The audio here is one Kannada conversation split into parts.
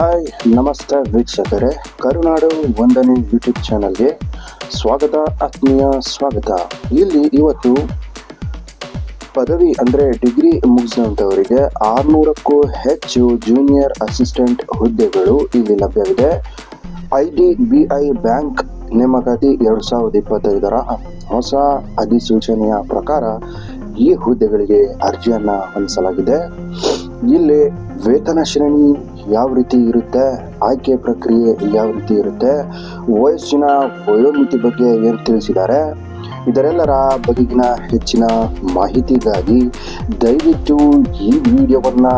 ಹಾಯ್, ನಮಸ್ತೆ ವೀಕ್ಷಕರೇ. ಕರುನಾಡು ಒಂದನೇ ಯೂಟ್ಯೂಬ್ ಚಾನಲ್ಗೆ ಸ್ವಾಗತ, ಆತ್ಮೀಯ ಸ್ವಾಗತ. ಇಲ್ಲಿ ಇವತ್ತು ಪದವಿ ಅಂದರೆ ಡಿಗ್ರಿ ಮುಗಿಸಿದಂಥವರಿಗೆ ಆರುನೂರಕ್ಕೂ ಹೆಚ್ಚು ಜೂನಿಯರ್ ಅಸಿಸ್ಟೆಂಟ್ ಹುದ್ದೆಗಳು ಇಲ್ಲಿ ಲಭ್ಯವಿದೆ. I D, B I bank ನೇಮಕಾತಿ ಎರಡು ಸಾವಿರದ ಇಪ್ಪತ್ತೈದರ ಹೊಸ ಅಧಿಸೂಚನೆಯ ಪ್ರಕಾರ ಈ ಹುದ್ದೆಗಳಿಗೆ ಅರ್ಜಿಯನ್ನು ಹೊಂದಿಸಲಾಗಿದೆ ಇಲ್ಲಿ ವೇತನ ಶ್ರೇಣಿ ಯಾವ ರೀತಿ ಇರುತ್ತೆ, ಆಯ್ಕೆ ಪ್ರಕ್ರಿಯೆ ಯಾವ ರೀತಿ ಇರುತ್ತೆ, ವಯಸ್ಸಿನ ವಯೋಮಿತಿ ಬಗ್ಗೆ ಏನು ತಿಳಿಸಿದ್ದಾರೆ, ಇದರೆಲ್ಲರ ಬಗೆಗಿನ ಹೆಚ್ಚಿನ ಮಾಹಿತಿಗಾಗಿ ದಯವಿಟ್ಟು ಈ ವಿಡಿಯೋವನ್ನು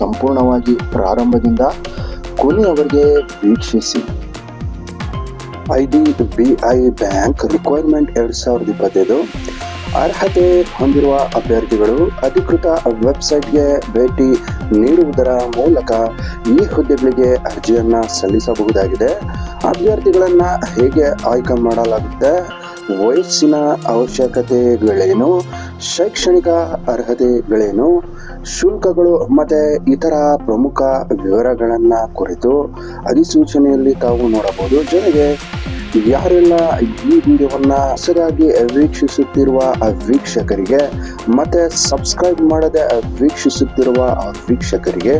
ಸಂಪೂರ್ಣವಾಗಿ ಪ್ರಾರಂಭದಿಂದ ಕೊನೆಯವರೆಗೆ ವೀಕ್ಷಿಸಿ. I D B I bank requirement ಎರಡು ಸಾವಿರದ ಇಪ್ಪತ್ತೈದು. ಅರ್ಹತೆ ಹೊಂದಿರುವ ಅಭ್ಯರ್ಥಿಗಳು ಅಧಿಕೃತ ವೆಬ್ಸೈಟ್ಗೆ ಭೇಟಿ ನೀಡುವುದರ ಮೂಲಕ ಈ ಹುದ್ದೆಗಳಿಗೆ ಅರ್ಜಿಯನ್ನು ಸಲ್ಲಿಸಬಹುದಾಗಿದೆ. ಅಭ್ಯರ್ಥಿಗಳನ್ನು ಹೇಗೆ ಆಯ್ಕೆ ಮಾಡಲಾಗುತ್ತೆ? ವಯಸ್ಸಿನ ಅವಶ್ಯಕತೆಗಳೇನು? ಶೈಕ್ಷಣಿಕ ಅರ್ಹತೆಗಳೇನು? ಶುಲ್ಕಗಳು ಮತ್ತು ಇತರ ಪ್ರಮುಖ ವಿವರಗಳನ್ನು ಕುರಿತು ಅಧಿಸೂಚನೆಯಲ್ಲಿ ತಾವು ನೋಡಬಹುದು. ಜೊತೆಗೆ ಯಾರೆಲ್ಲ ಈ ವಿಡಿಯೋವನ್ನು ಹೊಸದಾಗಿ ವೀಕ್ಷಿಸುತ್ತಿರುವ ವೀಕ್ಷಕರಿಗೆ, ಮತ್ತೆ ಸಬ್ಸ್ಕ್ರೈಬ್ ಮಾಡದೆ ವೀಕ್ಷಿಸುತ್ತಿರುವ ವೀಕ್ಷಕರಿಗೆ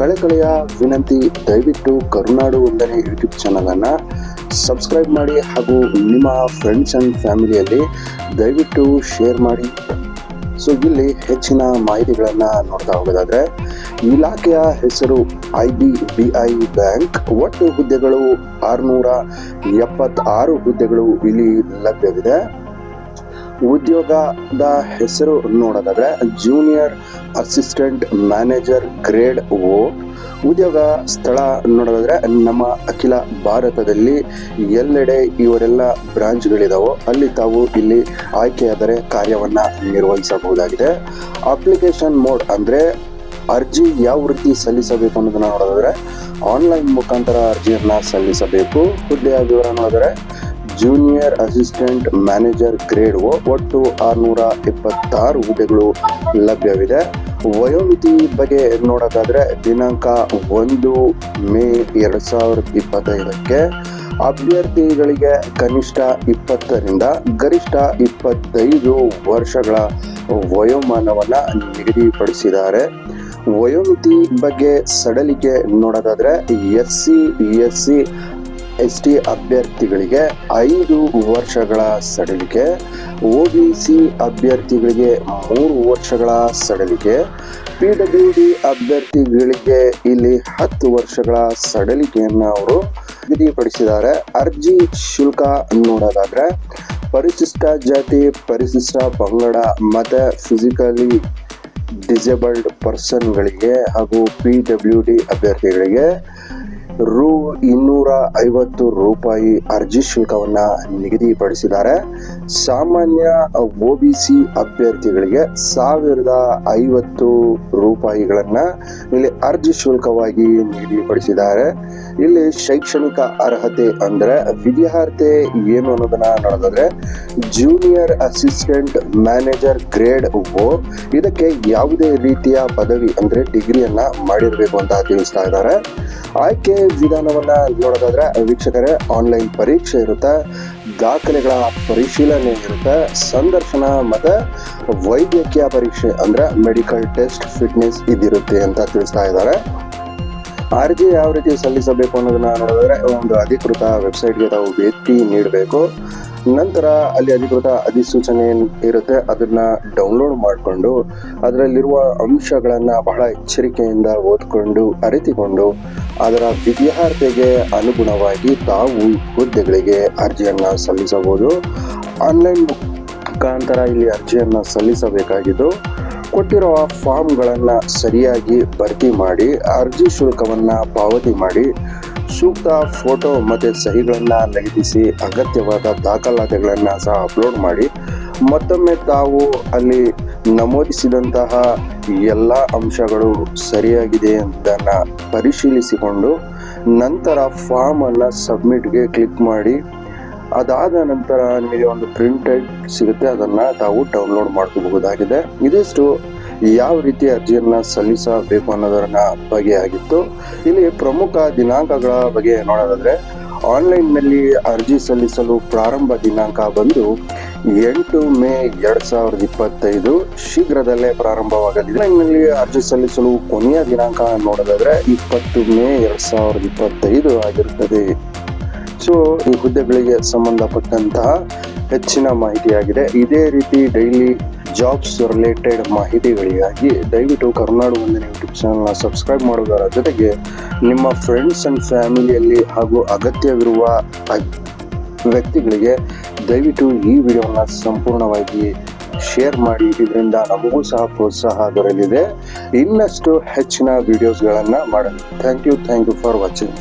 ಕಳೆಕಳೆಯ ವಿನಂತಿ, ದಯವಿಟ್ಟು ಕರುನಾಡು ಒಂದನೇ ಯೂಟ್ಯೂಬ್ ಚಾನಲನ್ನು ಸಬ್ಸ್ಕ್ರೈಬ್ ಮಾಡಿ ಹಾಗೂ ನಿಮ್ಮ ಫ್ರೆಂಡ್ಸ್ ಆ್ಯಂಡ್ ಫ್ಯಾಮಿಲಿಯಲ್ಲಿ ದಯವಿಟ್ಟು ಶೇರ್ ಮಾಡಿ. ಸೊ ಇಲ್ಲಿ ಹೆಚ್ಚಿನ ಮಾಹಿತಿಗಳನ್ನು ನೋಡ್ತಾ ಹೋಗೋದಾದ್ರೆ, ಇಲಾಖೆಯ ಹೆಸರು I B B I bank ಒಟ್ಟು ಹುದ್ದೆಗಳು ಆರುನೂರ ಎಪ್ಪತ್ತಾರು ಹುದ್ದೆಗಳು ಇಲ್ಲಿ ಲಭ್ಯವಿದೆ. ಉದ್ಯೋಗದ ಹೆಸರು ನೋಡೋದಾದ್ರೆ junior assistant manager grade O ಉದ್ಯೋಗ ಸ್ಥಳ ನೋಡೋದಾದ್ರೆ ನಮ್ಮ ಅಖಿಲ ಭಾರತದಲ್ಲಿ ಎಲ್ಲೆಡೆ ಇವರೆಲ್ಲ ಬ್ರಾಂಚ್ಗಳಿದಾವೋ. ಅಲ್ಲಿ ತಾವು ಇಲ್ಲಿ ಆಯ್ಕೆಯಾದರೆ ಕಾರ್ಯವನ್ನು ನಿರ್ವಹಿಸಬಹುದಾಗಿದೆ. ಅಪ್ಲಿಕೇಶನ್ ಮೋಡ್ ಅಂದರೆ ಅರ್ಜಿ ಯಾವ ರೀತಿ ಸಲ್ಲಿಸಬೇಕು ಅನ್ನೋದನ್ನ ನೋಡೋದಾದ್ರೆ, ಆನ್ಲೈನ್ ಮುಖಾಂತರ ಅರ್ಜಿಯನ್ನು ಸಲ್ಲಿಸಬೇಕು. ಹುದ್ದೆಯ ವಿವರ ನೋಡಿದ್ರೆ ಜೂನಿಯರ್ ಅಸಿಸ್ಟೆಂಟ್ ಮ್ಯಾನೇಜರ್ ಗ್ರೇಡ್ ಒಟ್ಟು ಆರುನೂರ ಇಪ್ಪತ್ತಾರು ಹುದ್ದೆಗಳು ಲಭ್ಯವಿದೆ. ವಯೋಮಿತಿ ಬಗ್ಗೆ ನೋಡೋದಾದ್ರೆ ದಿನಾಂಕ ಒಂದು ಮೇ ಎರಡು ಸಾವಿರದ ಇಪ್ಪತ್ತೈದಕ್ಕೆ. ಅಭ್ಯರ್ಥಿಗಳಿಗೆ ಕನಿಷ್ಠ ಇಪ್ಪತ್ತರಿಂದ ಗರಿಷ್ಠ ಇಪ್ಪತ್ತೈದು ವರ್ಷಗಳ ವಯೋಮಾನವನ್ನು ನಿಗದಿಪಡಿಸಿದ್ದಾರೆ. ವಯೋಮಿತಿ ಬಗ್ಗೆ ಸಡಲಿಕೆ ನೋಡೋದಾದ್ರೆ S C S C S T ಅಭ್ಯರ್ಥಿಗಳಿಗೆ ಐದು ವರ್ಷಗಳ ಸಡಿಲಿಕೆ, ಒ ಬಿ ಸಿ ಅಭ್ಯರ್ಥಿಗಳಿಗೆ ಮೂರು ವರ್ಷಗಳ ಸಡಿಲಿಕೆ, ಪಿ ಡಬ್ಲ್ಯೂ ಡಿ ಅಭ್ಯರ್ಥಿಗಳಿಗೆ ಇಲ್ಲಿ ಹತ್ತು ವರ್ಷಗಳ ಸಡಿಲಿಕೆಯನ್ನು ಅವರು ನಿಗದಿಪಡಿಸಿದ್ದಾರೆ. ಅರ್ಜಿ ಶುಲ್ಕ ನೋಡೋದಾದರೆ, ಪರಿಶಿಷ್ಟ ಜಾತಿ, ಪರಿಶಿಷ್ಟ ಪಂಗಡ ಮತ್ತು ಫಿಸಿಕಲಿ ಡಿಸೇಬಲ್ಡ್ ಪರ್ಸನ್ಗಳಿಗೆ ಹಾಗೂ ಪಿ ಡಬ್ಲ್ಯೂ ಡಿ ಅಭ್ಯರ್ಥಿಗಳಿಗೆ ರು ಇನ್ನೂರ ಐವತ್ತು ರೂಪಾಯಿ ಅರ್ಜಿ ಶುಲ್ಕವನ್ನು ನಿಗದಿಪಡಿಸಿದ್ದಾರೆ. ಸಾಮಾನ್ಯ ಒ ಬಿ ಸಿ ಅಭ್ಯರ್ಥಿಗಳಿಗೆ ಸಾವಿರದ ಐವತ್ತು ರೂಪಾಯಿಗಳನ್ನು ಇಲ್ಲಿ ಅರ್ಜಿ ಶುಲ್ಕವಾಗಿ ನಿಗದಿಪಡಿಸಿದ್ದಾರೆ. ಇಲ್ಲಿ ಶೈಕ್ಷಣಿಕ ಅರ್ಹತೆ ಅಂದ್ರೆ ವಿದ್ಯಾರ್ಥಿ ಏನು ಅನ್ನೋದನ್ನ ನೋಡೋದಾದ್ರೆ junior assistant manager grade O ಇದಕ್ಕೆ ಯಾವುದೇ ರೀತಿಯ ಪದವಿ ಅಂದ್ರೆ ಡಿಗ್ರಿಯನ್ನ ಮಾಡಿರಬೇಕು ಅಂತ ತಿಳಿಸ್ತಾ ಇದ್ದಾರೆ. ಆಯ್ಕೆ ವಿಧಾನವನ್ನ ನೋಡೋದಾದ್ರೆ ವೀಕ್ಷಕರೇ ಆನ್ಲೈನ್ ಪರೀಕ್ಷೆ ಇರುತ್ತೆ, ದಾಖಲೆಗಳ ಪರಿಶೀಲನೆ ಇರುತ್ತೆ, ಸಂದರ್ಶನ ಮತ್ತೆ ವೈದ್ಯಕೀಯ ಪರೀಕ್ಷೆ ಅಂದ್ರೆ ಮೆಡಿಕಲ್ ಟೆಸ್ಟ್ ಫಿಟ್ನೆಸ್ ಇದಿರುತ್ತೆ ಅಂತ ತಿಳಿಸ್ತಾ ಇದ್ದಾರೆ. ಅರ್ಜಿ ಯಾವ ರೀತಿ ಸಲ್ಲಿಸಬೇಕು ಅನ್ನೋದನ್ನ ನೋಡಿದ್ರೆ ಒಂದು ಅಧಿಕೃತ ವೆಬ್ಸೈಟ್ಗೆ ತಾವು ಭೇಟಿ ನೀಡಬೇಕು. ನಂತರ ಅಲ್ಲಿ ಅಧಿಕೃತ ಅಧಿಸೂಚನೆ ಇರುತ್ತೆ, ಅದನ್ನ ಡೌನ್ಲೋಡ್ ಮಾಡಿಕೊಂಡು ಅದರಲ್ಲಿರುವ ಅಂಶಗಳನ್ನು ಬಹಳ ಎಚ್ಚರಿಕೆಯಿಂದ ಓದ್ಕೊಂಡು, ಅರಿತುಕೊಂಡು ಅದರ ವಿದ್ಯಾರ್ಥಿಗೆ ಅನುಗುಣವಾಗಿ ತಾವು ಹುದ್ದೆಗಳಿಗೆ ಅರ್ಜಿಯನ್ನು ಸಲ್ಲಿಸಬಹುದು. ಆನ್ಲೈನ್ ಮುಖಾಂತರ ಇಲ್ಲಿ ಅರ್ಜಿಯನ್ನು ಸಲ್ಲಿಸಬೇಕಾಗಿದ್ದು ಕೊಟ್ಟಿರುವ ಫಾರ್ಮ್ಗಳನ್ನು ಸರಿಯಾಗಿ ಭರ್ತಿ ಮಾಡಿ, ಅರ್ಜಿ ಶುಲ್ಕವನ್ನು ಪಾವತಿ ಮಾಡಿ, ಸೂಕ್ತ ಫೋಟೋ ಮತ್ತು ಸಹಿಗಳನ್ನು ನಗದಿಸಿ ಅಗತ್ಯವಾದ ದಾಖಲಾತಿಗಳನ್ನು ಸಹ ಅಪ್ಲೋಡ್ ಮಾಡಿ, ಮತ್ತೊಮ್ಮೆ ತಾವು ಅಲ್ಲಿ ನಮೂದಿಸಿದಂತಹ ಎಲ್ಲ ಅಂಶಗಳು ಸರಿಯಾಗಿದೆ ಅಂತನ್ನ ಪರಿಶೀಲಿಸಿಕೊಂಡು ನಂತರ ಫಾರ್ಮನ್ನು ಸಬ್ಮಿಟ್ಗೆ ಕ್ಲಿಕ್ ಮಾಡಿ ಅದಾದ ನಂತರ ನಿಮಗೆ ಒಂದು ಪ್ರಿಂಟೆಡ್ ಸಿಗುತ್ತೆ. ಅದನ್ನ ತಾವು ಡೌನ್ಲೋಡ್ ಮಾಡ್ಕೋಬಹುದಾಗಿದೆ. ಇದಿಷ್ಟು ಯಾವ ರೀತಿ ಅರ್ಜಿಯನ್ನ ಸಲ್ಲಿಸಬೇಕು ಅನ್ನೋದರ ಬಗೆಯಾಗಿತ್ತು ಇಲ್ಲಿ ಪ್ರಮುಖ ದಿನಾಂಕಗಳ ಬಗ್ಗೆ ನೋಡೋದಾದ್ರೆ ಆನ್ಲೈನ್ನಲ್ಲಿ ಅರ್ಜಿ ಸಲ್ಲಿಸಲು ಪ್ರಾರಂಭ ದಿನಾಂಕ ಬಂದು ಎಂಟು ಮೇ ಎರಡ್ ಸಾವಿರದ ಇಪ್ಪತ್ತೈದು. ಶೀಘ್ರದಲ್ಲೇ ಪ್ರಾರಂಭವಾಗಲಿದೆ. ಆನ್ಲೈನ್ನಲ್ಲಿ ಅರ್ಜಿ ಸಲ್ಲಿಸಲು ಕೊನೆಯ ದಿನಾಂಕ ನೋಡೋದಾದ್ರೆ, ಇಪ್ಪತ್ತು ಮೇ ಎರಡ್ ಸಾವಿರದ ಇಪ್ಪತ್ತೈದು ಆಗಿರುತ್ತದೆ. ಸೊ ಈ ಹುದ್ದೆಗಳಿಗೆ ಸಂಬಂಧಪಟ್ಟಂತಹ ಹೆಚ್ಚಿನ ಮಾಹಿತಿಯಾಗಿದೆ. ಇದೇ ರೀತಿ ಡೈಲಿ ಜಾಬ್ಸ್ ರಿಲೇಟೆಡ್ ಮಾಹಿತಿಗಳಿಗಾಗಿ ದಯವಿಟ್ಟು ಕರ್ನಾಡು ಒಂದಿನ ಯೂಟ್ಯೂಬ್ ಚಾನಲ್ನ ಸಬ್ಸ್ಕ್ರೈಬ್ ಮಾಡುವುದರ ಜೊತೆಗೆ ನಿಮ್ಮ ಫ್ರೆಂಡ್ಸ್ ಅಂಡ್ ಫ್ಯಾಮಿಲಿಯಲ್ಲಿ ಹಾಗೂ ಅಗತ್ಯವಿರುವ ವ್ಯಕ್ತಿಗಳಿಗೆ ದಯವಿಟ್ಟು ಈ ವಿಡಿಯೋನ ಸಂಪೂರ್ಣವಾಗಿ ಶೇರ್ ಮಾಡಿ. ಇದರಿಂದ ನಮಗೂ ಸಹ ಪ್ರೋತ್ಸಾಹ ದೊರೆಯಲಿದೆ. ಇನ್ನಷ್ಟು ಹೆಚ್ಚಿನ ವಿಡಿಯೋಸ್ಗಳನ್ನು ಮಾಡಲು thank you thank you for watching